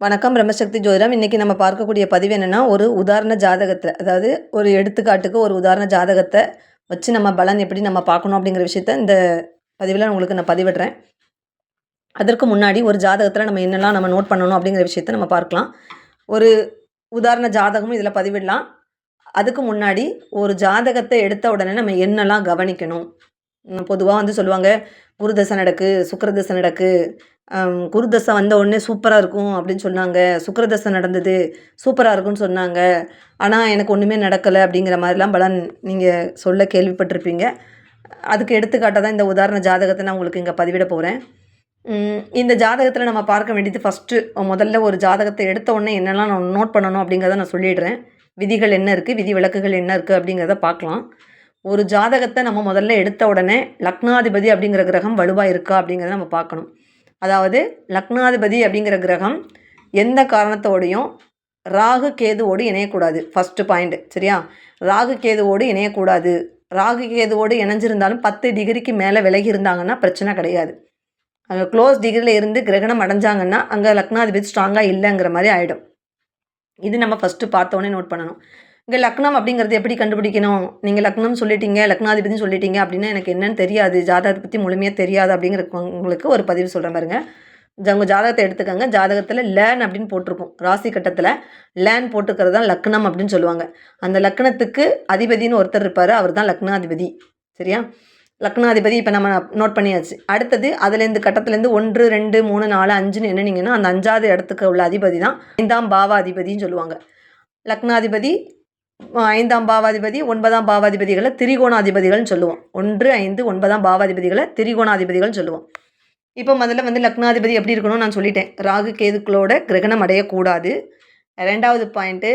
வணக்கம் பிரம்மசக்தி ஜோதிடம். இன்றைக்கி நம்ம பார்க்கக்கூடிய பதிவு என்னென்னா ஒரு உதாரண ஜாதகத்தை அதாவது ஒரு எடுத்துக்காட்டுக்கு ஒரு உதாரண ஜாதகத்தை வச்சு நம்ம பலன் எப்படி நம்ம பார்க்கணும் அப்படிங்கிற விஷயத்த இந்த பதிவில் உங்களுக்கு நான் பதிவிடுறேன். அதற்கு முன்னாடி ஒரு ஜாதகத்தில் நம்ம என்னெல்லாம் நம்ம நோட் பண்ணணும் அப்படிங்கிற விஷயத்த நம்ம பார்க்கலாம். ஒரு உதாரண ஜாதகமும் இதில் பதிவிடலாம். அதுக்கு முன்னாடி ஒரு ஜாதகத்தை எடுத்த உடனே நம்ம என்னெல்லாம் கவனிக்கணும்? பொதுவாக வந்து சொல்லுவாங்க குரு தசை நடக்கு சுக்கரதசை நடக்கு குருதசை வந்த உடனே சூப்பராக இருக்கும் அப்படின்னு சொன்னாங்க. சுக்கரதசை நடந்தது சூப்பராக இருக்கும்னு சொன்னாங்க. ஆனால் எனக்கு ஒன்றுமே நடக்கலை அப்படிங்கிற மாதிரிலாம் பலன் நீங்கள் சொல்ல கேள்விப்பட்டிருப்பீங்க. அதுக்கு எடுத்துக்காட்டாக தான் இந்த உதாரண ஜாதகத்தை நான் உங்களுக்கு இங்கே பதிவிட போகிறேன் இந்த ஜாதகத்தில் நம்ம பார்க்க வேண்டியது ஃபஸ்ட்டு முதல்ல ஒரு ஜாதகத்தை எடுத்த உடனே என்னெல்லாம் நான் நோட் பண்ணணும் அப்படிங்கிறத நான் சொல்லிடுறேன். விதிகள் என்ன இருக்குது விதி விளக்குகள் என்ன இருக்குது அப்படிங்கிறத பார்க்கலாம். ஒரு ஜாதகத்தை நம்ம முதல்ல எடுத்த உடனே லக்னாதிபதி அப்படிங்கிற கிரகம் வலுவாக இருக்கா அப்படிங்கிறத நம்ம பார்க்கணும். அதாவது லக்னாதிபதி அப்படிங்கிற கிரகம் எந்த காரணத்தோடையும் ராகு கேதுவோடு இணையக்கூடாது. ஃபஸ்ட்டு பாயிண்ட் சரியா? ராகு கேதுவோடு இணையக்கூடாது. ராகு கேதுவோடு இணைஞ்சிருந்தாலும் பத்து டிகிரிக்கு மேலே விலகி இருந்தாங்கன்னா பிரச்சனை கிடையாது. அங்கே க்ளோஸ் டிகிரியில் இருந்து கிரகணம் அடைஞ்சாங்கன்னா அங்கே லக்னாதிபதி ஸ்ட்ராங்காக இல்லைங்கிற மாதிரி ஆகிடும் இது நம்ம ஃபஸ்ட்டு பார்த்தோன்னே நோட் பண்ணணும். இங்கே லக்னம் அப்படிங்கிறது எப்படி கண்டுபிடிக்கணும்? நீங்கள் லக்னம் சொல்லிட்டீங்க லக்னாதிபதி சொல்லிட்டீங்க அப்படின்னா எனக்கு என்னன்னு தெரியாது. ஜாதகத்தை பற்றி முழுமையாக தெரியாது அப்படிங்கிற உங்களுக்கு ஒரு பதிவு சொல்கிறேன் பாருங்கள் உங்கள் ஜாதகத்தை எடுத்துக்கோங்க. ஜாதகத்தில் லேன் அப்படின்னு போட்டிருக்கும். ராசி கட்டத்தில் லேன் போட்டுக்கிறது தான் லக்னம் அப்படின்னு சொல்லுவாங்க. அந்த லக்னத்துக்கு அதிபதினு ஒருத்தர் இருப்பார். அவர் தான் லக்னாதிபதி. சரியா? லக்னாதிபதி இப்போ நம்ம நோட் பண்ணியாச்சு. அடுத்தது அதுலேருந்து கட்டத்துலேருந்து ஒன்று ரெண்டு மூணு நாலு அஞ்சுன்னு என்னன்னீங்கன்னா அந்த அஞ்சாவது இடத்துக்கு உள்ள அதிபதி தான் ஐந்தாம் பாவாதிபதினு சொல்லுவாங்க. லக்னாதிபதி ஐந்தாம் பாவாதிபதி ஒன்பதாம் பாவாதிபதிகளை திரிகோணாதிபதிகள்னு சொல்லுவோம். ஒன்று ஐந்து ஒன்பதாம் பாவாதிபதிகளை திரிகோணாதிபதிகள்னு சொல்லுவோம். இப்போ முதல்ல வந்து லக்னாதிபதி எப்படி இருக்கணும்னு நான் சொல்லிட்டேன். ராகு கேதுக்களோட கிரகணம் அடையக்கூடாது. ரெண்டாவது பாயிண்ட்டு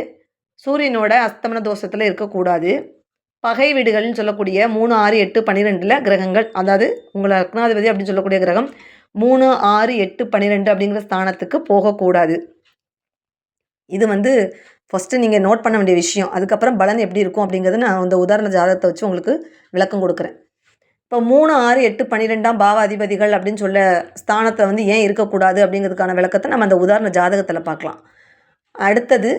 சூரியனோட அஸ்தமன தோஷத்தில் இருக்கக்கூடாது. பகை வீடுகள்னு சொல்லக்கூடிய மூணு ஆறு எட்டு பன்னிரெண்டில் கிரகங்கள் அதாவது உங்களை லக்னாதிபதி அப்படின்னு சொல்லக்கூடிய கிரகம் மூணு ஆறு எட்டு பன்னிரெண்டு அப்படிங்கிற ஸ்தானத்துக்கு போகக்கூடாது. இது வந்து ஃபஸ்ட்டு நீங்கள் நோட் பண்ண வேண்டிய விஷயம். அதுக்கப்புறம் பலன் எப்படி இருக்கும் அப்படிங்கிறது நான் அந்த உதாரண ஜாதகத்தை வச்சு உங்களுக்கு விளக்கம் கொடுக்குறேன். இப்போ மூணு ஆறு எட்டு பன்னிரெண்டாம் பாவாதிபதிகள் அப்படின்னு சொல்ல ஸ்தானத்தை வந்து ஏன் இருக்கக்கூடாது அப்படிங்கிறதுக்கான விளக்கத்தை நம்ம அந்த உதாரண ஜாதகத்தில் பார்க்கலாம். அடுத்தது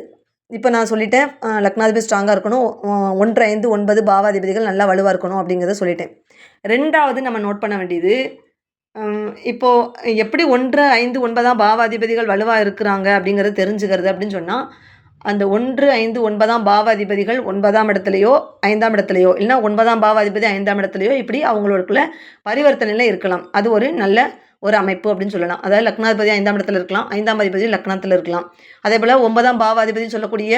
இப்போ நான் சொல்லிட்டேன் லக்னாதிபதி ஸ்ட்ராங்காக இருக்கணும். ஒன்று ஐந்து ஒன்பது பாவாதிபதிகள் நல்லா வலுவாக இருக்கணும் அப்படிங்கிறத சொல்லிட்டேன். ரெண்டாவது நம்ம நோட் பண்ண வேண்டியது இப்போது எப்படி ஒன்று ஐந்து ஒன்பதாம் பாவாதிபதிகள் வலுவாக இருக்கிறாங்க அப்படிங்கிறது தெரிஞ்சுக்கிறது அப்படின்னு சொன்னால் அந்த ஒன்று ஐந்து ஒன்பதாம் பாவாதிபதிகள் ஒன்பதாம் இடத்துலையோ ஐந்தாம் இடத்துலையோ இல்லைனா ஒன்பதாம் பாவாதிபதி ஐந்தாம் இடத்துலையோ இப்படி அவங்களுக்குள்ள பரிவர்த்தனையில் இருக்கலாம். அது ஒரு நல்ல ஒரு அமைப்பு அப்படின்னு சொல்லலாம். அதாவது லக்னாதிபதி ஐந்தாம் இடத்துல இருக்கலாம் ஐந்தாம் அதிபதி லக்னத்தில் இருக்கலாம். அதே போல் ஒன்பதாம் பாவாதிபதி சொல்லக்கூடிய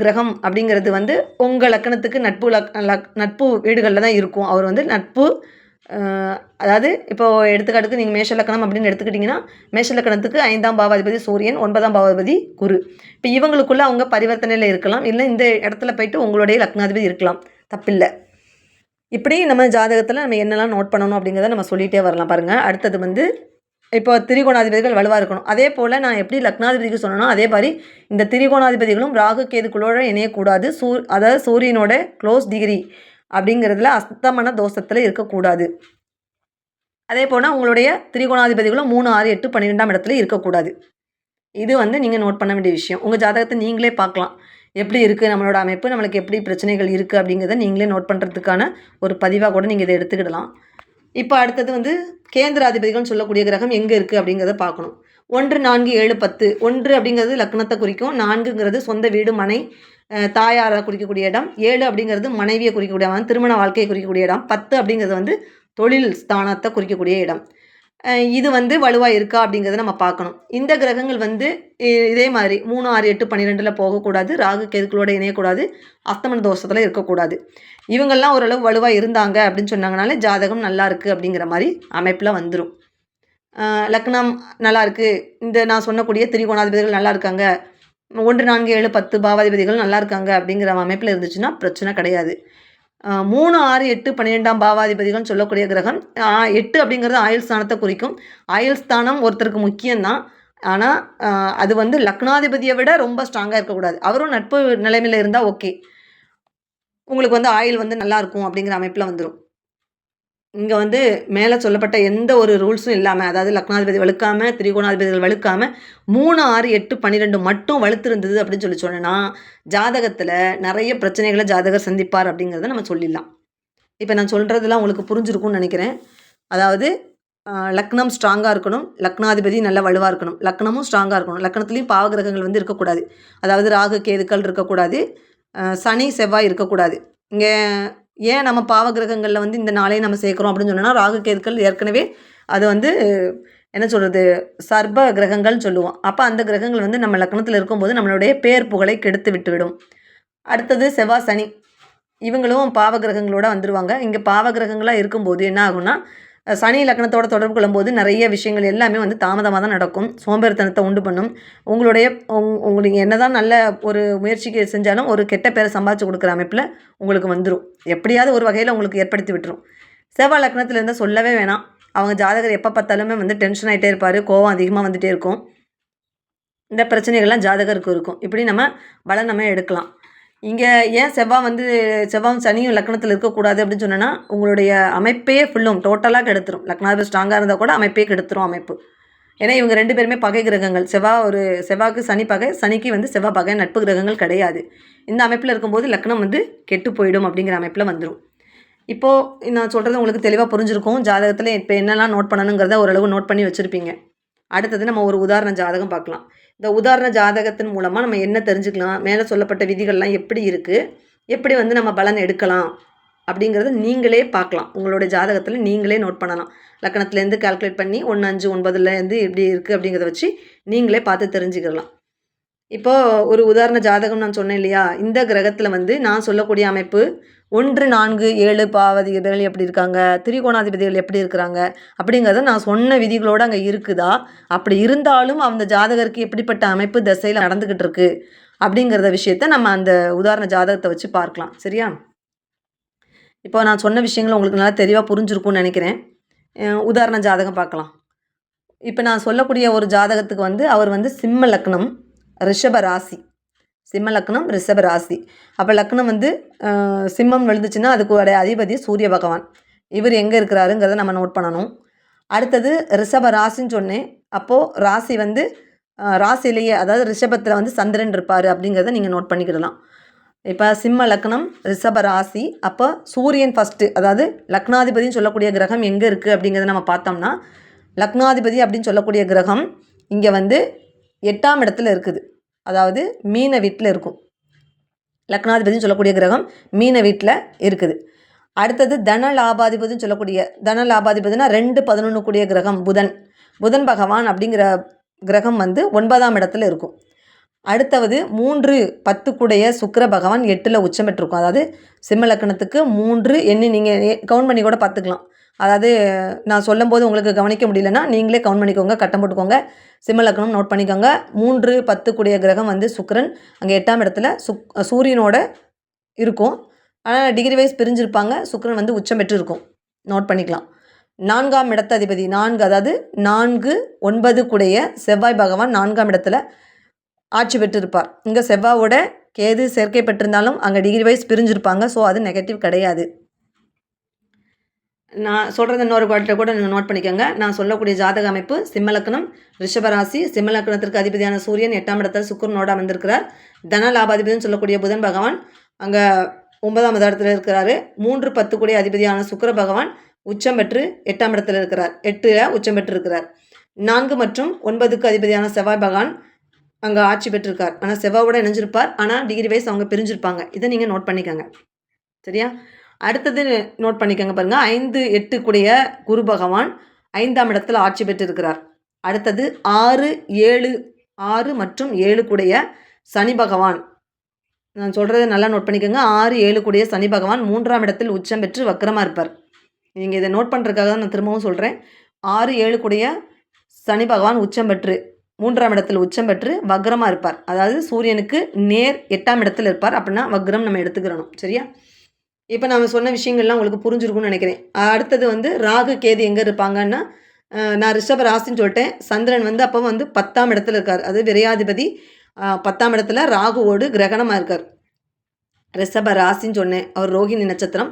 கிரகம் அப்படிங்கிறது வந்து உங்கள் லக்கணத்துக்கு நட்பு லக் நட்பு வீடுகளில் தான் இருக்கும். அவர் வந்து நட்பு அதாவது இப்போது எடுத்துக்காட்டுக்கு நீங்கள் மேஷ லக்கணம் அப்படின்னு எடுத்துக்கிட்டிங்கன்னா மேஷ லக்கணத்துக்கு ஐந்தாம் பாவாதிபதி சூரியன் ஒன்பதாம் பாவாதிபதி குரு. இப்போ இவங்களுக்குள்ள அவங்க பரிவர்த்தனையில் இருக்கலாம் இல்லை இந்த இடத்துல போயிட்டு உங்களுடைய லக்னாதிபதி இருக்கலாம். தப்பில்லை. இப்படி நம்ம ஜாதகத்தில் நம்ம என்னெல்லாம் நோட் பண்ணணும் அப்படிங்கிறத நம்ம சொல்லிகிட்டே வரலாம் பாருங்கள் அடுத்தது வந்து இப்போ திரிகோணாதிபதிகள் வலுவாக இருக்கணும். அதே போல் நான் எப்படி லக்னாதிபதிக்கு சொன்னனோ அதே மாதிரி இந்த திரிகோணாதிபதிகளும் ராகு கேதுக்குள்ளோட இணையக்கூடாது. சூ அதாவது சூரியனோட க்ளோஸ் டிகிரி அப்படிங்கிறதுல அஸ்தமன தோஷத்தில் இருக்கக்கூடாது. அதே போல் உங்களுடைய திரிகோணாதிபதிகளும் மூணு ஆறு எட்டு பன்னிரெண்டாம் இடத்துல இருக்கக்கூடாது. இது வந்து நீங்கள் நோட் பண்ண வேண்டிய விஷயம். உங்கள் ஜாதகத்தை நீங்களே பார்க்கலாம். எப்படி இருக்குது நம்மளோட அமைப்பு? நம்மளுக்கு எப்படி பிரச்சனைகள் இருக்குது அப்படிங்கிறத நீங்களே நோட் பண்ணுறதுக்கான ஒரு பதிவாக கூட நீங்கள் இதை எடுத்துக்கிடலாம். இப்போ அடுத்தது வந்து கேந்திராதிபதிகள்னு சொல்லக்கூடிய கிரகம் எங்கே இருக்குது அப்படிங்கிறத பார்க்கணும். ஒன்று நான்கு ஏழு பத்து. ஒன்று அப்படிங்கிறது லக்னத்தை குறிக்கும். நான்குங்கிறது சொந்த வீடு மனை தாயாரை குறிக்கக்கூடிய இடம் ஏழு அப்படிங்கிறது மனைவியை குறிக்கக்கூடிய இடம் திருமண வாழ்க்கையை குறிக்கக்கூடிய இடம் பத்து அப்படிங்கிறது வந்து தொழில் ஸ்தானத்தை குறிக்கக்கூடிய இடம். இது வந்து வலுவாக இருக்கா அப்படிங்கிறத நம்ம பார்க்கணும். இந்த கிரகங்கள் வந்து இதே மாதிரி மூணு ஆறு எட்டு பன்னிரெண்டில் போகக்கூடாது. ராகு கேதுக்களோட இணையக்கூடாது. அஸ்தமன தோஷத்தில் இருக்கக்கூடாது. இவங்கெல்லாம் ஓரளவு வலுவாக இருந்தாங்க அப்படின்னு சொன்னாங்கனாலே ஜாதகம் நல்லா இருக்குது அப்படிங்கிற மாதிரி அமைப்பில் வந்துடும் லக்னம் நல்லா இருக்குது இந்த நான் சொன்னக்கூடிய திரிகோணாதிபதிகள் நல்லா இருக்காங்க. ஒன்று நான்கு ஏழு பத்து பாவாதிபதிகள் நல்லா இருக்காங்க அப்படிங்கிற அமைப்பில் இருந்துச்சுன்னா பிரச்சனை கிடையாது. மூணு ஆறு எட்டு பன்னிரெண்டாம் பாவாதிபதிகள்னு சொல்லக்கூடிய கிரகம் எட்டு அப்படிங்கிறது ஆயுள் ஸ்தானத்தை குறிக்கும். ஆயுள் ஸ்தானம் ஒருத்தருக்கு முக்கியம்தான். ஆனால் அது வந்து லக்னாதிபதியை விட ரொம்ப ஸ்ட்ராங்காக இருக்கக்கூடாது. அவரும் நட்பு நிலைமையில் இருந்தால் ஓகே உங்களுக்கு வந்து ஆயில் வந்து நல்லாயிருக்கும் அப்படிங்கிற அமைப்பில் வந்துடும் இங்கே வந்து மேலே சொல்லப்பட்ட எந்த ஒரு ரூல்ஸும் இல்லாமல் அதாவது லக்னாதிபதி வலுக்காமல் திரிகோணாதிபதிகள் வலுக்காமல் மூணு ஆறு எட்டு பன்னிரெண்டு மட்டும் வலுத்திருந்தது அப்படின்னு சொல்லி சொன்னேன்னா ஜாதகத்தில் நிறைய பிரச்சனைகளை ஜாதகர் சந்திப்பார் அப்படிங்கிறத நம்ம சொல்லிடலாம். இப்போ நான் சொல்கிறதுலாம் உங்களுக்கு புரிஞ்சிருக்கும்னு நினைக்கிறேன். அதாவது லக்னம் ஸ்ட்ராங்காக இருக்கணும் லக்னாதிபதி நல்லா வலுவாக இருக்கணும். லக்னமும் ஸ்ட்ராங்காக இருக்கணும். லக்னத்துலேயும் பாவகிரகங்கள் வந்து இருக்கக்கூடாது. அதாவது ராகு கேதுக்கள் இருக்கக்கூடாது. சனி செவ்வாய் இருக்கக்கூடாது. இங்கே ஏன் நம்ம பாவகிரகங்களில் வந்து இந்த நாளையும் நம்ம சேர்க்குறோம் அப்படின்னு சொன்னோன்னா ராகு கேதுக்கள் ஏற்கனவே அது வந்து என்ன சொல்கிறது சர்ப கிரகங்கள்னு சொல்லுவோம். அப்போ அந்த கிரகங்கள் வந்து நம்ம லக்னத்தில் இருக்கும்போது நம்மளுடைய பேர் புகழை கெடுத்து விட்டுவிடும். அடுத்தது செவ்வாய் சனி. இவங்களும் பாவகிரகங்களோட வந்துருவாங்க. இங்கே பாவகிரகங்களாக இருக்கும்போது என்ன ஆகும்னா சனி லக்னத்தோட தொடர்பு கொள்ளும்போது நிறைய விஷயங்கள் எல்லாமே வந்து தாமதமாக தான் நடக்கும். சோம்பேறித்தனத்தை உண்டு பண்ணும். உங்களுடைய உங் உங்களுக்கு என்னதான் நல்ல ஒரு முயற்சிக்கு செஞ்சாலும் ஒரு கெட்ட பேரை சம்பாதிச்சு கொடுக்குற அமைப்பில் உங்களுக்கு வந்துடும் எப்படியாவது ஒரு வகையில் உங்களுக்கு ஏற்படுத்தி விட்டுரும். செவ்வாய் லக்னத்தில் இருந்தால் சொல்லவே வேணாம். அவங்க ஜாதகர் எப்போ பார்த்தாலுமே வந்து டென்ஷன் ஆகிட்டே இருப்பார். கோவம் அதிகமாக வந்துகிட்டே இருக்கும். இந்த பிரச்சனைகள்லாம் ஜாதகருக்கு இருக்கும். இப்படி நம்ம பலனமே நம்ம எடுக்கலாம். இங்கே ஏன் செவ்வாய் வந்து செவ்வாயும் சனியும் லக்னத்தில் இருக்கக்கூடாது அப்படின்னு சொன்னோன்னா உங்களுடைய அமைப்பே ஃபுல்லும் டோட்டலாக கெடுத்துரும். லக்னாதிபதி ஸ்ட்ராங்காக இருந்தால் கூட அமைப்பே கெடுத்துரும் அமைப்பு. ஏன்னா இவங்க ரெண்டு பேருமே பகை கிரகங்கள். செவ்வாய் ஒரு செவ்வாய்க்கு சனி பகை சனிக்கு வந்து செவ்வாய் பகை நட்பு கிரகங்கள் கிடையாது. இந்த அமைப்பில் இருக்கும்போது லக்னம் வந்து கெட்டு போயிடும் அப்படிங்கிற அமைப்பில் வந்துடும் இப்போது நான் சொல்கிறது உங்களுக்கு தெளிவாக புரிஞ்சிருக்கும். ஜாதகத்தில் இப்போ என்னெல்லாம் நோட் பண்ணணுங்கிறத ஓரளவு நோட் பண்ணி வச்சுருப்பீங்க. அடுத்தது நம்ம ஒரு உதாரண ஜாதகம் பார்க்கலாம். இந்த உதாரண ஜாதகத்தின் மூலமாக நம்ம என்ன தெரிஞ்சுக்கலாம் மேலே சொல்லப்பட்ட விதிகள்லாம் எப்படி இருக்குது எப்படி வந்து நம்ம பலன் எடுக்கலாம் அப்படிங்கிறத நீங்களே பார்க்கலாம். உங்களோட ஜாதகத்தில் நீங்களே நோட் பண்ணலாம். லக்கணத்துலேருந்து கால்குலேட் பண்ணி ஒன்று அஞ்சு ஒன்பதுலேருந்து எப்படி இருக்குது அப்படிங்கிறத வச்சு நீங்களே பார்த்து தெரிஞ்சுக்கலாம். இப்போது ஒரு உதாரண ஜாதகம் நான் சொன்னேன் இல்லையா? இந்த கிரகத்தில் வந்து நான் சொல்லக்கூடிய அமைப்பு ஒன்று நான்கு ஏழு பாவதிபதிகள் எப்படி இருக்காங்க? திரிகோணாதிபதிகள் எப்படி இருக்கிறாங்க? அப்படிங்கிறத நான் சொன்ன விதிகளோடு அங்கே இருக்குதா? அப்படி இருந்தாலும் அந்த ஜாதகருக்கு எப்படிப்பட்ட அமைப்பு திசையில் நடந்துக்கிட்டு இருக்கு? அப்படிங்கிறத விஷயத்த நம்ம அந்த உதாரண ஜாதகத்தை வச்சு பார்க்கலாம். சரியா? இப்போ நான் சொன்ன விஷயங்கள் உங்களுக்கு நல்லா தெளிவாக புரிஞ்சிருக்கும்னு நினைக்கிறேன். உதாரண ஜாதகம் பார்க்கலாம். இப்போ நான் சொல்லக்கூடிய ஒரு ஜாதகத்துக்கு வந்து அவர் வந்து சிம்ம லக்னம். ரிஷப ராசி. சிம்ம லக்னம் ரிஷப ராசி. அப்போ லக்னம் வந்து சிம்மம் விழுந்துச்சுன்னா அதுக்கு உடைய அதிபதி சூரிய பகவான். இவர் எங்கே இருக்கிறாருங்கிறத நம்ம நோட் பண்ணணும். அடுத்தது ரிஷப ராசின்னு சொன்னேன். அப்போது ராசி வந்து ராசிலேயே அதாவது ரிஷபத்தில் வந்து சந்திரன் இருப்பார் அப்படிங்கிறத நீங்கள் நோட் பண்ணிக்கிடலாம். இப்போ சிம்ம லக்னம் ரிஷப ராசி. அப்போ சூரியன் ஃபஸ்ட்டு அதாவது லக்னாதிபதின்னு சொல்லக்கூடிய கிரகம் எங்கே இருக்குது அப்படிங்கிறத நம்ம பார்த்தோம்னா லக்னாதிபதி அப்படின்னு சொல்லக்கூடிய கிரகம் இங்கே வந்து எட்டாம் இடத்துல இருக்குது. அதாவது மீன வீட்டில் இருக்கும். லக்னாதிபதினு சொல்லக்கூடிய கிரகம் மீன வீட்டில் இருக்குது. அடுத்தது தன லாபாதிபதினு சொல்லக்கூடிய தன லாபாதிபதினா ரெண்டு பதினொன்று கூடிய கிரகம் புதன். புதன் பகவான் அப்படிங்கிற கிரகம் வந்து ஒன்பதாம் இடத்துல இருக்கும். அடுத்தது மூன்று பத்து கூடைய சுக்கிர பகவான் எட்டில் உச்சம் பெற்றிருக்கும். அதாவது சிம்ம லக்கணத்துக்கு மூன்று எண்ணி நீங்கள் கவுண்ட் பண்ணி கூட பார்த்துக்கலாம். அதாவது நான் சொல்லும்போது உங்களுக்கு கவனிக்க முடியலன்னா நீங்களே கவுண்ட் பண்ணிக்கோங்க கட்டம் போட்டுக்கோங்க. சிம்ம லக்னம் நோட் பண்ணிக்கோங்க. மூன்று பத்து கூடிய கிரகம் வந்து சுக்கரன். அங்கே எட்டாம் இடத்துல சுக் சூரியனோட இருக்கும். ஆனால் டிகிரி வைஸ் பிரிஞ்சிருப்பாங்க. சுக்கரன் வந்து உச்சம் பெற்று இருக்கும் நோட் பண்ணிக்கலாம். நான்காம் இடத்த அதிபதி நான்கு அதாவது நான்கு ஒன்பது கூடைய செவ்வாய் பகவான் நான்காம் இடத்துல ஆட்சி பெற்றிருப்பார். இங்கே செவ்வாவோட கேது சேர்க்கை பெற்றிருந்தாலும் அங்கே டிகிரி வைஸ் பிரிஞ்சிருப்பாங்க. ஸோ அது நெகட்டிவ் கிடையாது. நான் சொல்கிறது இன்னொரு பாட்டில் கூட நீங்கள் நோட் பண்ணிக்கோங்க. நான் சொல்லக்கூடிய ஜாதக அமைப்பு சிம்மலக்கணம் ரிஷபராசி. சிம்மலக்கணத்திற்கு அதிபதியான சூரியன் எட்டாம் இடத்தில் சுக்கரனோட அமர்ந்திருக்கிறார். தன லாபாதிபதினு சொல்லக்கூடிய புதன் பகவான் அங்கே ஒன்பதாம் இடத்துல இருக்கிறாரு. மூன்று பத்து கூடிய அதிபதியான சுக்கிர பகவான் உச்சம் பெற்று எட்டாம் இடத்துல இருக்கிறார். எட்டில் உச்சம் பெற்று இருக்கிறார். நான்கு மற்றும் ஒன்பதுக்கு அதிபதியான செவ்வாய் பகவான் அங்கே ஆட்சி பெற்றிருக்கார். ஆனால் செவ்வாவோட இணைஞ்சிருப்பார். ஆனால் டிகிரி வைஸ் அவங்க பிரிஞ்சிருப்பாங்க. இதை நீங்கள் நோட் பண்ணிக்கோங்க. சரியா? அடுத்தது நோட் பண்ணிக்கோங்க பாருங்கள் ஐந்து எட்டு கூடிய குரு பகவான் ஐந்தாம் இடத்துல ஆட்சி பெற்றிருக்கிறார். அடுத்தது ஆறு ஏழு ஆறு மற்றும் ஏழு கூடிய சனி பகவான். நான் சொல்கிறத நல்லா நோட் பண்ணிக்கோங்க. ஆறு ஏழு கூடிய சனி பகவான் மூன்றாம் இடத்தில் உச்சம் பெற்று வக்கரமாக இருப்பார். நீங்கள் இதை நோட் பண்ணுறதுக்காக தான் நான் திரும்பவும் சொல்கிறேன் ஆறு ஏழு கூடிய சனி பகவான் உச்சம் பெற்று மூன்றாம் இடத்தில் உச்சம் பெற்று வக்ரமாக இருப்பார். அதாவது சூரியனுக்கு நேர் எட்டாம் இடத்தில் இருப்பார். அப்படின்னா வக்ரம் நம்ம எடுத்துக்கிறணும். சரியா? இப்போ நம்ம சொன்ன விஷயங்கள்லாம் உங்களுக்கு புரிஞ்சிருக்கும்னு நினைக்கிறேன். அடுத்தது வந்து ராகு கேது எங்கே இருப்பாங்கன்னா நான் ரிஷப ராசின்னு சொல்லிட்டேன். சந்திரன் வந்து அப்போ வந்து பத்தாம் இடத்துல இருக்கார். அது விரையாதிபதி. பத்தாம் இடத்துல ராகுவோடு கிரகணமாக இருக்கார். ரிஷப ராசின்னு சொன்னேன். அவர் ரோகிணி நட்சத்திரம்.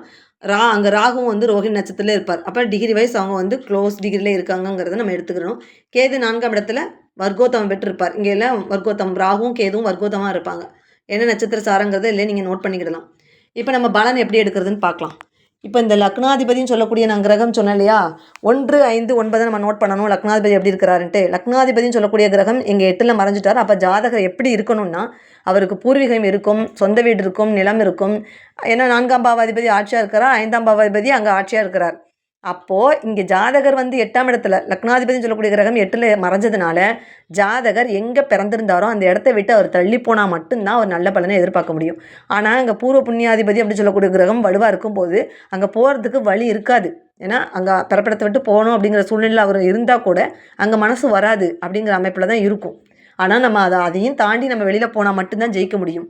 ரா அங்கே ராகுவும் வந்து ரோஹிணி நட்சத்திரத்தில் இருப்பார். அப்போ டிகிரி வைஸ் அவங்க வந்து க்ளோஸ் டிகிரியில் இருக்காங்கங்கிறத நம்ம எடுத்துக்கிறோம் கேது நான்காம் இடத்துல வர்க்கோத்தமம் பெற்றிருப்பார். இங்கே எல்லாம் வர்க்கோத்தம் ராகுவும் கேதுவும் வர்க்கோத்தமாக இருப்பாங்க. என்ன நட்சத்திர சாரங்கிறத இல்லை நீங்கள் நோட் பண்ணிக்கிடலாம். இப்போ நம்ம பலன் எப்படி எடுக்கிறதுன்னு பார்க்கலாம். இப்போ இந்த லக்னாதிபதின்னு சொல்லக்கூடிய நான் கிரகம் சொன்னேன் இல்லையா? ஒன்று ஐந்து ஒன்பதை நம்ம நோட் பண்ணணும். லக்னாதிபதி எப்படி இருக்கிறாருன்ட்டு. லக்னாதிபதின்னு சொல்லக்கூடிய கிரகம் எங்கள் எட்டில் மறைஞ்சிட்டார். அப்போ ஜாதகர் எப்படி இருக்கணும்னா அவருக்கு பூர்வீகம் இருக்கும் சொந்த வீடு இருக்கும் நிலம் இருக்கும். ஏன்னா நான்காம் பாவாதிபதி ஆட்சியாக இருக்கிறார். ஐந்தாம் பாவாதிபதி அங்கே ஆட்சியாக இருக்கிறார். அப்போது இங்கே ஜாதகர் வந்து எட்டாம் இடத்துல லக்னாதிபதினு சொல்லக்கூடிய கிரகம் எட்டில் மறைஞ்சதுனால ஜாதகர் எங்கே பிறந்திருந்தாரோ அந்த இடத்த விட்டு அவர் தள்ளி போனால் மட்டும்தான் அவர் நல்ல பலனை எதிர்பார்க்க முடியும். ஆனால் அங்கே பூர்வ புண்ணியாதிபதி அப்படின்னு சொல்லக்கூடிய கிரகம் வலுவாக இருக்கும்போது அங்கே போகிறதுக்கு வழி இருக்காது. ஏன்னா அங்கே பிறப்பிடத்தை விட்டு போகணும் அப்படிங்கிற சூழ்நிலை அவர் இருந்தால் கூட அங்கே மனசு வராது அப்படிங்கிற அமைப்பில் தான் இருக்கும். ஆனால் நம்ம அதை அதையும் தாண்டி நம்ம வெளியில் போனால் மட்டும்தான் ஜெயிக்க முடியும்.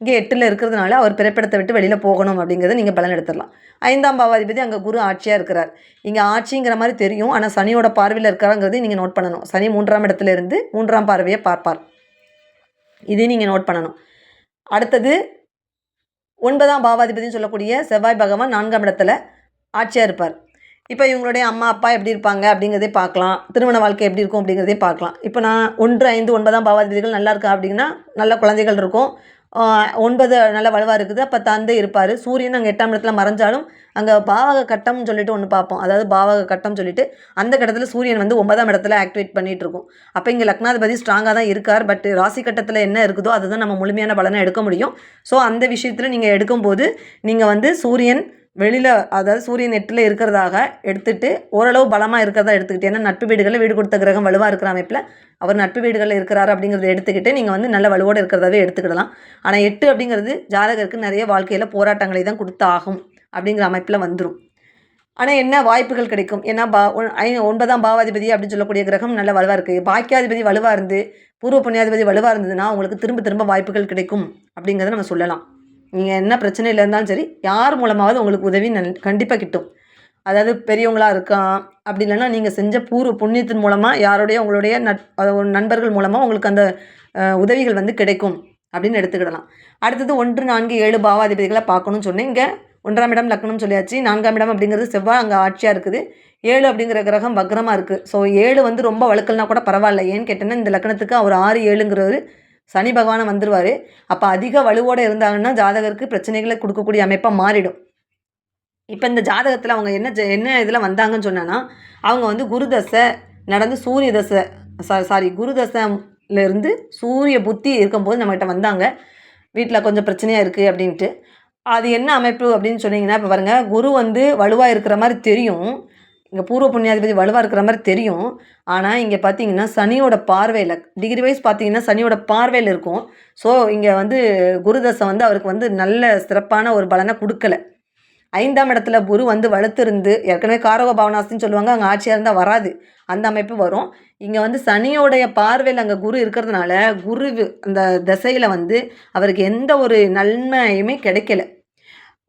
இங்கே எட்டில் இருக்கிறதுனால அவர் பிறப்பிடத்தை விட்டு வெளியில் போகணும் அப்படிங்கிறத நீங்கள் பலன் எடுத்துடலாம் ஐந்தாம் பாவாதிபதி அங்கே குரு ஆட்சியாக இருக்கிறார். இங்கே ஆட்சிங்கிற மாதிரி தெரியும். ஆனால் சனியோட பார்வையில் இருக்கிறாங்கிறதையும் நீங்கள் நோட் பண்ணணும். சனி மூன்றாம் இடத்துல இருந்து மூன்றாம் பார்வையை பார்ப்பார். இதையும் நீங்கள் நோட் பண்ணணும். அடுத்தது ஒன்பதாம் பாவாதிபதினு சொல்லக்கூடிய செவ்வாய் பகவான் நான்காம் இடத்துல ஆட்சியாக இருப்பார். இப்போ இவங்களுடைய அம்மா அப்பா எப்படி இருப்பாங்க அப்படிங்கிறதே பார்க்கலாம். திருமண வாழ்க்கை எப்படி இருக்கும் அப்படிங்கிறதே பார்க்கலாம். இப்போ நான் ஒன்று ஐந்து ஒன்பதாம் பாவாதிபதிகள் நல்லா இருக்கா அப்படின்னா நல்ல குழந்தைகள் இருக்கும். ஒன்பது நல்ல வலுவாக இருக்குது. அப்போ தந்தை இருப்பார். சூரியன் அங்கே எட்டாம் இடத்துல மறைஞ்சாலும் அங்கே பாவக கட்டம்னு சொல்லிட்டு ஒன்று பார்ப்போம். அதாவது பாவக கட்டம் சொல்லிட்டு அந்த கட்டத்தில் சூரியன் வந்து ஒன்பதாம் இடத்துல ஆக்டிவேட் பண்ணிட்டு இருக்கும். அப்போ இங்கே லக்னாதிபதி ஸ்ட்ராங்காக தான் இருக்கார். பட் ராசி கட்டத்தில் என்ன இருக்குதோ அதுதான் நம்ம முழுமையான பலனை எடுக்க முடியும். ஸோ அந்த விஷயத்தில் நீங்கள் எடுக்கும்போது நீங்கள் வந்து சூரியன் வெளியில் அதாவது சூரியன் எட்டில் இருக்கிறதாக எடுத்துட்டு ஓரளவு பலமாக இருக்கிறதா எடுத்துக்கிட்டு ஏன்னா நட்பு வீடுகளில் வீடு கொடுத்த கிரகம் வலுவாக இருக்கிற அமைப்பில் அவர் நட்பு வீடுகளில் இருக்கிறாரு அப்படிங்கிறத எடுத்துக்கிட்டு நீங்கள் வந்து நல்ல வலுவோடு இருக்கிறதாவே எடுத்துக்கிடலாம். ஆனால் எட்டு அப்படிங்கிறது ஜாதகருக்கு நிறைய வாழ்க்கையில் போராட்டங்களை தான் கொடுத்தாகும் அப்படிங்கிற அமைப்பில் வந்துடும் ஆனால் என்ன வாய்ப்புகள் கிடைக்கும்? ஏன்னா பா ஒ- ஐ ஒன்பதாம் பாவாதிபதி அப்படின்னு சொல்லக்கூடிய கிரகம் நல்ல வலுவாக இருக்குது பாக்கியாதிபதி வலுவாக இருந்து பூர்வ புண்ணியாதிபதி வலுவாக இருந்ததுன்னா உங்களுக்கு திரும்ப திரும்ப வாய்ப்புகள் கிடைக்கும் அப்படிங்கிறத நம்ம சொல்லலாம். நீங்கள் என்ன பிரச்சனையில் இருந்தாலும் சரி யார் மூலமாவது உங்களுக்கு உதவி நன் கண்டிப்பாக கிட்டும். அதாவது பெரியவங்களாக இருக்கான் அப்படி இல்லைன்னா நீங்கள் செஞ்ச பூர்வ புண்ணியத்தின் மூலமாக யாருடைய உங்களுடைய நட் நண்பர்கள் மூலமாக உங்களுக்கு அந்த உதவிகள் வந்து கிடைக்கும் அப்படின்னு எடுத்துக்கிடலாம். அடுத்தது ஒன்று நான்கு ஏழு பாவாதிபதிகளை பார்க்கணும்னு சொன்னேன். இங்கே ஒன்றாம் இடம் லக்னம் சொல்லியாச்சு. நான்காம் இடம் அப்படிங்கிறது செவ்வாய் அங்கே ஆட்சியாக இருக்குது. ஏழு அப்படிங்கிற கிரகம் வக்ரமாக இருக்குது ஸோ ஏழு வந்து ரொம்ப வழுக்கல்னா கூட பரவாயில்ல. ஏன்னு கேட்டேன்னா இந்த லக்னத்துக்கு அவர் ஆறு ஏழுங்கிறவர் சனி பகவானை வந்துடுவார் அப்போ அதிக வலுவோடு இருந்தாங்கன்னா ஜாதகருக்கு பிரச்சனைகளை கொடுக்கக்கூடிய அமைப்பாக மாறிடும். இப்போ இந்த ஜாதகத்தில் அவங்க என்ன ஜெ- என்ன இதில் வந்தாங்கன்னு சொன்னான்னா அவங்க வந்து குரு தசை நடந்து சூரிய தசை சாரி குரு தசையிலேருந்து சூரிய புத்தி இருக்கும்போது நம்மகிட்ட வந்தாங்க. வீட்டில் கொஞ்சம் பிரச்சனையாக இருக்குது அப்படின்ட்டு. அது என்ன அமைப்பு அப்படின்னு சொன்னீங்கன்னா இப்போ பாருங்கள் குரு வந்து வலுவாக இருக்கிற மாதிரி தெரியும். இங்கே பூர்வ புண்ணியாதிபதி வலுவாக இருக்கிற மாதிரி தெரியும். ஆனால் இங்கே பார்த்தீங்கன்னா சனியோட பார்வையில் டிகிரி வைஸ் பார்த்தீங்கன்னா சனியோட பார்வையில் இருக்கும். ஸோ இங்கே வந்து குருதசை வந்து அவருக்கு வந்து நல்ல சிறப்பான ஒரு பலனை கொடுக்கல. ஐந்தாம் இடத்துல குரு வந்து வலுத்திருந்து ஏற்கனவே காரக பாவனாசின்னு சொல்லுவாங்க அங்கே ஆட்சியாக இருந்தால் வராது. அந்த அமைப்பு வரும். இங்கே வந்து சனியோடைய பார்வையில் அங்கே குரு இருக்கிறதுனால குரு அந்த திசையில் வந்து அவருக்கு எந்த ஒரு நன்மையுமே கிடைக்கல.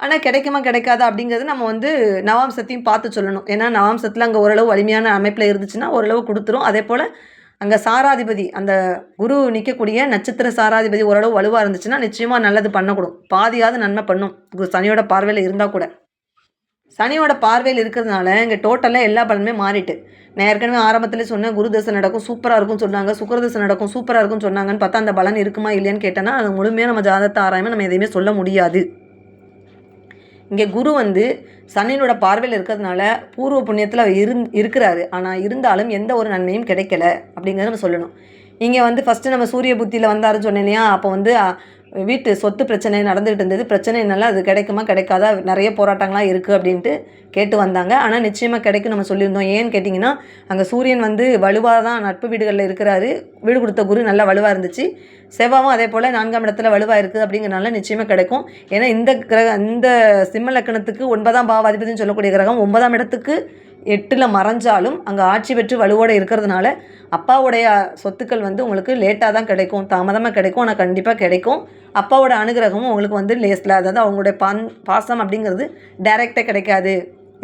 ஆனால் கிடைக்குமா கிடைக்காதா அப்படிங்கிறது நம்ம வந்து நவாம்சத்தையும் பார்த்து சொல்லணும். ஏன்னா நவாம்சத்தில் அங்கே ஓரளவு வலிமையான அமைப்பில் இருந்துச்சுன்னா ஓரளவு கொடுத்துரும். அதே போல் அங்கே சாராதிபதி அந்த குரு நிற்கக்கூடிய நட்சத்திர சாராதிபதி ஓரளவு வலுவாக இருந்துச்சுன்னா நிச்சயமாக நல்லது பண்ணக்கூடும். பாதியாவது நன்மை பண்ணும். சனியோட பார்வையில் இருந்தால் கூட. சனியோட பார்வையில் இருக்கிறதுனால இங்கே டோட்டலாக எல்லா பலனுமே மாறிட்டு. நான் ஏற்கனவே ஆரம்பத்திலே சொன்னேன் குரு தசை நடக்கும் சூப்பராக இருக்கும்னு சொன்னாங்க. சுக்கிர தசை நடக்கும் சூப்பராக இருக்கும்னு சொன்னாங்கன்னு பார்த்தா அந்த பலன் இருக்குமா இல்லையான்னு கேட்டேன்னா அது முழுமையாக நம்ம ஜாதகத்தை ஆராயாமல் நம்ம எதையுமே சொல்ல முடியாது. இங்கே குரு வந்து சனியனோட பார்வையில் இருக்கிறதுனால பூர்வ புண்ணியத்தில் அவர் இருந் இருக்கிறாரு. ஆனால் இருந்தாலும் எந்த ஒரு நன்மையும் கிடைக்கல அப்படிங்கிறத நம்ம சொல்லணும். இங்கே வந்து ஃபஸ்ட்டு நம்ம சூரிய புத்தியில் வந்தாருன்னு சொன்னேன் இல்லையா? அப்போ வந்து வீட்டு சொத்து பிரச்சனை நடந்துகிட்டு இருந்தது. பிரச்சனைனால அது கிடைக்குமா கிடைக்காதா? நிறைய போராட்டங்களாக இருக்குது அப்படின்ட்டு கேட்டு வந்தாங்க. ஆனால் நிச்சயமாக கிடைக்கும் நம்ம சொல்லியிருந்தோம். ஏன்னு கேட்டிங்கன்னா அங்கே சூரியன் வந்து வலுவாக தான் நட்பு வீடுகளில் இருக்கிறாரு. வீடு கொடுத்த குரு நல்லா வலுவாக இருந்துச்சு. செவ்வாவும் அதே போல் நான்காம் இடத்துல வலுவாக இருக்குது அப்படிங்கிறனால நிச்சயமாக கிடைக்கும். ஏன்னா இந்த கிரக இந்த சிம்ம லக்கணத்துக்கு ஒன்பதாம் பாவாதிபதினு சொல்லக்கூடிய கிரகம் ஒன்பதாம் இடத்துக்கு எட்டில் மறைஞ்சாலும் அங்கே ஆட்சி பெற்று வலுவோடு இருக்கிறதுனால அப்பாவுடைய சொத்துக்கள் வந்து உங்களுக்கு லேட்டாக தான் கிடைக்கும் தாமதமாக கிடைக்கும் ஆனால் கண்டிப்பாக கிடைக்கும். அப்பாவோட அனுகிரகமும் உங்களுக்கு வந்து லேஸில் அதாவது அவங்களுடைய பான் பாசம் அப்படிங்கிறது டைரெக்டாக கிடைக்காது.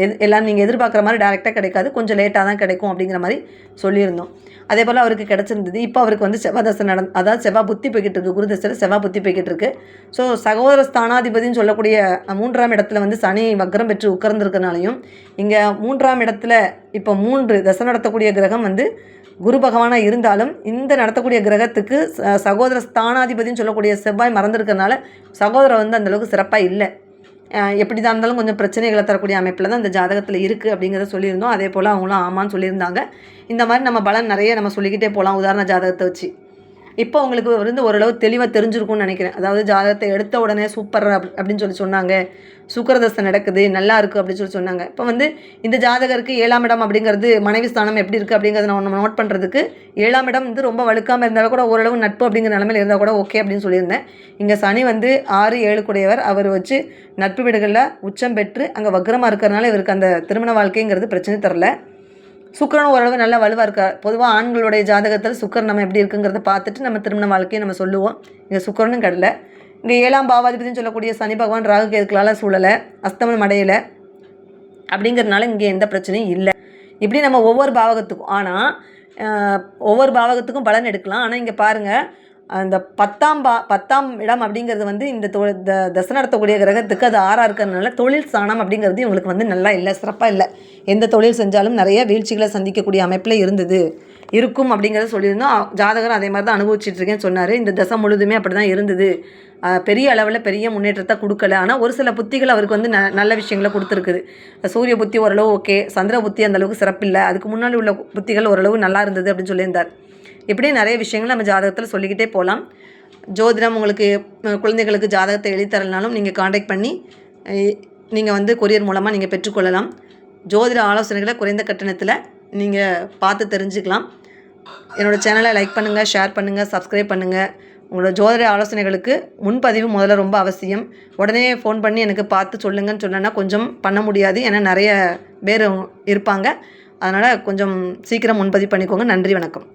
எது எல்லாம் நீங்கள் எதிர்பார்க்குற மாதிரி டேரெக்டாக கிடைக்காது. கொஞ்சம் லேட்டாக தான் கிடைக்கும் அப்படிங்கிற மாதிரி சொல்லியிருந்தோம். அதே போல் அவருக்கு கிடச்சிருந்தது. இப்போ அவருக்கு வந்து செவ்வாதசை நட அதாவது செவ்வாய் புத்தி போய்கிட்டு இருக்கு. குருதசையில் செவ்வாய் புத்தி போய்கிட்டு இருக்கு. ஸோ சகோதர ஸ்தானாதிபதின்னு சொல்லக்கூடிய மூன்றாம் இடத்துல வந்து சனி வக்ரம் பெற்று உட்கார்ந்துருக்கனாலையும் இங்கே மூன்றாம் இடத்துல இப்போ மூன்று தசை நடத்தக்கூடிய கிரகம் வந்து குரு பகவானாக இருந்தாலும் இந்த நடத்தக்கூடிய கிரகத்துக்கு ச- சகோதர ஸ்தானாதிபதின்னு சொல்லக்கூடிய செவ்வாய் மறந்துருக்கனால சகோதரர் வந்து அந்தளவுக்கு சிறப்பாக இல்லை. எப்படி தான் இருந்தாலும் கொஞ்சம் பிரச்சனைகளை தரக்கூடிய அமைப்பில் தான் இந்த ஜாதகத்தில் இருக்குது அப்படிங்கிறத சொல்லியிருந்தோம். அதே போல் அவங்களும் ஆமான்னு சொல்லியிருந்தாங்க. இந்த மாதிரி நம்ம பலன் நிறைய நம்ம சொல்லிக்கிட்டே போகலாம் உதாரண ஜாதகத்தை வச்சு. இப்போ உங்களுக்கு வந்து ஓரளவு தெளிவாக தெரிஞ்சிருக்கும்னு நினைக்கிறேன். அதாவது ஜாதகத்தை எடுத்த உடனே சூப்பர் அப் அப்படின்னு சொல்லி சொன்னாங்க. சுக்கரதசை நடக்குது நல்லா இருக்குது அப்படின்னு சொல்லி சொன்னாங்க. இப்போ வந்து இந்த ஜாதகருக்கு ஏழாம் இடம் அப்படிங்கிறது மனைவி ஸ்தானம் எப்படி இருக்குது அப்படிங்கிறத நம்ம நோட் பண்ணுறதுக்கு ஏழாம் இடம் வந்து ரொம்ப வழுக்காமல் இருந்தாலும் கூட ஓரளவு நட்பு அப்படிங்கிற நிலமையில இருந்தால் கூட ஓகே அப்படின்னு சொல்லியிருந்தேன். இங்கே சனி வந்து ஆறு ஏழு கூடையவர். அவர் வச்சு நட்பு வீடுகளில் உச்சம் பெற்று அங்கே வக்ரமாக இருக்கிறனால இவருக்கு அந்த திருமண வாழ்க்கைங்கிறது பிரச்சனை தரல. சுக்கரனும் ஓரளவு நல்லா வலுவாக இருக்கார். பொதுவாக ஆண்களுடைய ஜாதகத்தில் சுக்கரன் நம்ம எப்படி இருக்குங்கிறத பார்த்துட்டு நம்ம திருமண வாழ்க்கையை நம்ம சொல்லுவோம். இங்கே சுக்கரனும் கடலை. இங்கே ஏழாம் பாவாதிபதினு சொல்லக்கூடிய சனி பகவான் ராகு கேதுக்களால் சூழலை அஸ்தமனம் அடையலை அப்படிங்கிறதுனால இங்கே எந்த பிரச்சனையும் இல்லை. இப்படி நம்ம ஒவ்வொரு பாவகத்துக்கும் ஆனால் ஒவ்வொரு பாவகத்துக்கும் பலன் எடுக்கலாம். ஆனால் இங்கே பாருங்கள் அந்த பத்தாம் பா பத்தாம் இடம் அப்படிங்கிறது வந்து இந்த தொ த தசை நடத்தக்கூடிய கிரகத்துக்கு அது ஆறாக இருக்கிறதுனால தொழில் ஸ்தானம் அப்படிங்கிறது இவங்களுக்கு வந்து நல்லா இல்லை சிறப்பாக இல்லை. எந்த தொழில் செஞ்சாலும் நிறைய வீழ்ச்சிகளை சந்திக்கக்கூடிய அமைப்பில் இருந்தது. இருக்கும் அப்படிங்கிறத சொல்லியிருந்தோம். ஜாதகர் அதே மாதிரி தான் அனுபவிச்சுட்டு இருக்கேன்னு சொன்னார். இந்த தசை முழுதுமே அப்படி தான் இருந்தது பெரிய அளவில் பெரிய முன்னேற்றத்தை கொடுக்கல. ஆனால் ஒரு சில புத்திகள் அவருக்கு வந்து ந நல்ல விஷயங்களை கொடுத்துருக்குது. சூரிய புத்தி ஓரளவு ஓகே. சந்திர புத்தி அந்த அளவுக்கு சிறப்பில்லை. அதுக்கு முன்னாடி உள்ள புத்திகள் ஓரளவு நல்லா இருந்தது அப்படின்னு சொல்லியிருந்தார். இப்படி நிறைய விஷயங்கள் நம்ம ஜாதகத்தில் சொல்லிக்கிட்டே போகலாம் ஜோதிடம் உங்களுக்கு குழந்தைகளுக்கு ஜாதகத்தை எழுதித்தரலனாலும் நீங்கள் காண்டாக்ட் பண்ணி நீங்கள் வந்து கொரியர் மூலமாக நீங்கள் பெற்றுக்கொள்ளலாம். ஜோதிட ஆலோசனைகளை குறைந்த கட்டணத்தில் நீங்கள் பார்த்து தெரிஞ்சுக்கலாம். என்னோட சேனலை லைக் பண்ணுங்கள் ஷேர் பண்ணுங்கள் சப்ஸ்கிரைப் பண்ணுங்கள் உங்களோட ஜோதிட ஆலோசனைகளுக்கு முன்பதிவு முதல்ல ரொம்ப அவசியம். உடனே ஃபோன் பண்ணி எனக்கு பார்த்து சொல்லுங்கன்னு சொன்னேன்னா கொஞ்சம் பண்ண முடியாது. ஏன்னா நிறைய பேர் இருப்பாங்க. அதனால் கொஞ்சம் சீக்கிரம் முன்பதிவு பண்ணிக்கோங்க. நன்றி வணக்கம்.